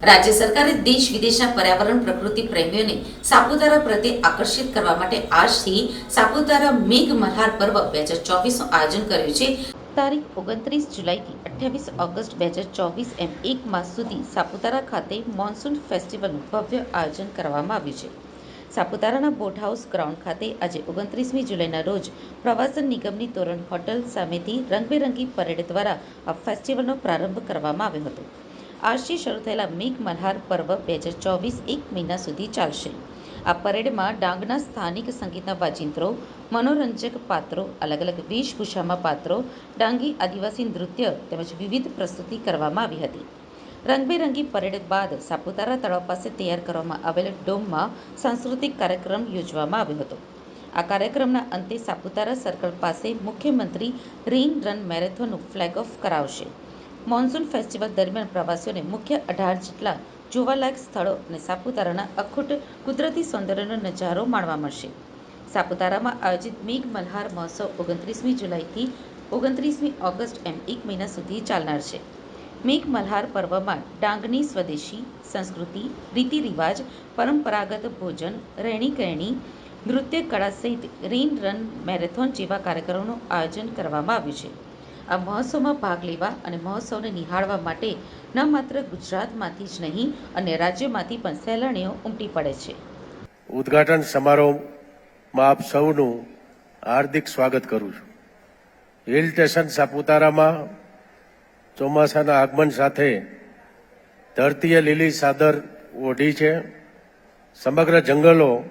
રાજ્ય સરકારે દેશ વિદેશના પર્યાવરણ પ્રકૃતિ પ્રેમીઓને સાપુતારા પ્રત્યે આકર્ષિત કરવા માટે આજથી સાપુતારા મેઘ મલ્હાર પર્વ બે હજાર ચોવીસનું આયોજન કર્યું છે. તારીખ ઓગણત્રીસ જુલાઈથી અઠ્યાવીસ ઓગસ્ટ બે હજાર ચોવીસ એમ એક માસ સુધી સાપુતારા ખાતે મોન્સૂન ફેસ્ટિવલનું ભવ્ય આયોજન કરવામાં આવ્યું છે. સાપુતારાના બોટ હાઉસ ગ્રાઉન્ડ ખાતે આજે ઓગણત્રીસમી જુલાઈના રોજ પ્રવાસન નિગમની તોરણ હોટલ સામેથી રંગબેરંગી પરેડ દ્વારા આ ફેસ્ટિવલનો પ્રારંભ કરવામાં આવ્યો હતો. આજથી શરૂ થયેલા મિગ મલ્હાર પર્વ બે હજાર ચોવીસ એક મહિના સુધી ચાલશે. આ પરેડમાં ડાંગના સ્થાનિક સંગીતના વાજિંત્રો, મનોરંજક પાત્રો અલગ અલગ વેશભૂષામાં પાત્રો, ડાંગી આદિવાસી નૃત્ય તેમજ વિવિધ પ્રસ્તુતિ કરવામાં આવી હતી. રંગબેરંગી પરેડ બાદ સાપુતારા તળાવ પાસે તૈયાર કરવામાં આવેલ ડોમમાં સાંસ્કૃતિક કાર્યક્રમ યોજવામાં આવ્યો હતો. આ કાર્યક્રમના અંતે સાપુતારા સર્કલ પાસે મુખ્યમંત્રી રિંગ રન મેરેથોનનું ફ્લેગ ઓફ કરાવશે. મોન્સૂન ફેસ્ટિવલ દરમિયાન પ્રવાસીઓને મુખ્ય અઢાર જેટલા જોવાલાયક સ્થળો અને સાપુતારાના અખૂટ કુદરતી સૌંદર્યનો નજારો માણવા મળશે. સાપુતારામાં આયોજિત મેઘ મલ્હાર મહોત્સવ ઓગણત્રીસમી જુલાઈથી ઓગણત્રીસમી ઓગસ્ટ એમ એક મહિના સુધી ચાલનાર છે. મેઘ મલ્હાર પર્વમાં ડાંગની સ્વદેશી સંસ્કૃતિ રીતિ રિવાજ પરંપરાગત ભોજન રહેણી કહેણી નૃત્ય કળા સહિત રેન રન મેરેથોન જેવા કાર્યક્રમોનું આયોજન કરવામાં આવ્યું છે. આ મહોત્સવમાં ભાગ લેવા અને મહોત્સવને નિહાળવા માટે ન માત્ર ગુજરાતમાંથી જ નહીં, અન્ય રાજ્યોમાંથી પણ સહેલાણીઓ ઉમટી પડે છે. ઉદ્ઘાટન સમારોહમાં આપ સૌનું હાર્દિક સ્વાગત કરું છું. હિલ સ્ટેશન સાપુતારામાં ચોમાસાના આગમન સાથે ધરતીએ લીલી સાદર ઓઢી છે. સમગ્ર જંગલો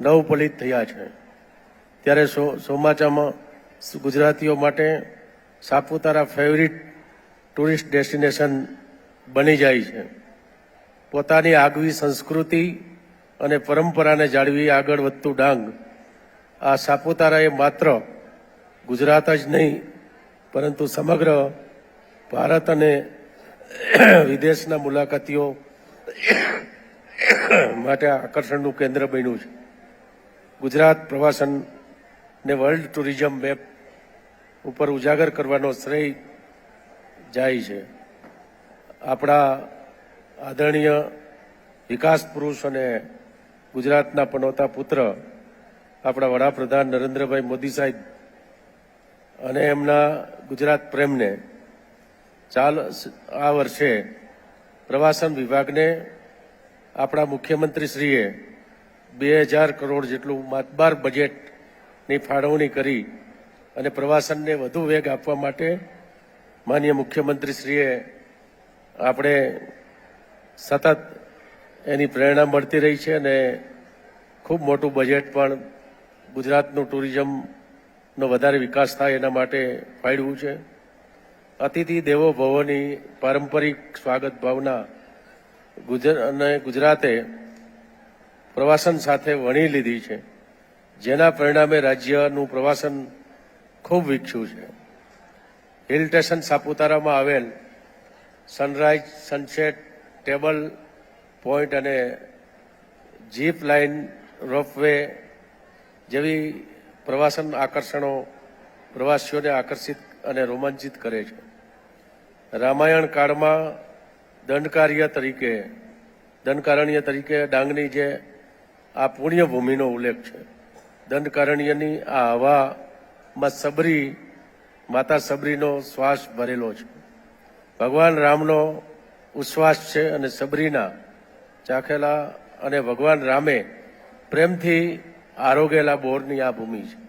નવપલિત થયા છે. ત્યારે સો- ચોમાસામાં ગુજરાતીઓ માટે સાપુતારા ફેવરિટ ટુરિસ્ટ ડેસ્ટિનેશન બની જાય છે. પોતાની આગવી સંસ્કૃતિ અને પરંપરાને જાળવી આગળ વધતું ડાંગ આ સાપુતારા એ માત્ર ગુજરાત જ નહીં, પરંતુ સમગ્ર ભારત અને વિદેશના મુલાકાતીઓ માટે આકર્ષણનું કેન્દ્ર બન્યું છે. ગુજરાત પ્રવાસનને વર્લ્ડ ટુરિઝમ મેપ ઉપર ઉજાગર કરવાનો શ્રેય જાય છે. આપણા આદરણીય વિકાસ પુરુષ અને ગુજરાતના પનોતા પુત્ર આપણા વડાપ્રધાન નરેન્દ્રભાઈ મોદી સાહેબ અને એમના ગુજરાત પ્રેમને ચાલ આ વર્ષે પ્રવાસન વિભાગને આપણા મુખ્યમંત્રીશ્રીએ બે હજાર કરોડ જેટલું માતબાર બજેટની ફાળવણી કરી અને પ્રવાસનને વધુ વેગ આપવા માટે માનીય મુખ્યમંત્રીશ્રીએ આપણે સતત એની પ્રેરણા મળતી રહી છે અને ખૂબ મોટું બજેટ પણ ગુજરાતનું ટુરિઝમનો વધારે વિકાસ થાય એના માટે ફાળવ્યું છે. અતિથિ દેવો ભવોની પારંપરિક સ્વાગત ભાવના અને ગુજરાતે પ્રવાસન સાથે વણી લીધી છે. જેના પરિણામે રાજ્યનું પ્રવાસન ખૂબ વિકસ્યું છે. હિલ સ્ટેશન સાપુતારામાં આવેલ સનરાઈઝ સનસેટ ટેબલ પોઈન્ટ અને જીપ લાઇન રોપવે જેવી પ્રવાસન આકર્ષણો પ્રવાસીઓને આકર્ષિત અને રોમાંચિત કરે છે. રામાયણ કાળમાં દંડકાર્ય તરીકે, દંડકારણ્ય તરીકે ડાંગની જે આ પુણ્યભૂમિનો ઉલ્લેખ છે. દંડકારણ્યની આ હવામાં સબરી, માતા સબરીનો શ્વાસ ભરેલો છે. ભગવાન રામનો ઉશ્વાસ છે અને સબરીના ચાખેલા અને ભગવાન રામે પ્રેમથી આરોગેલા બોરની આ ભૂમિ છે.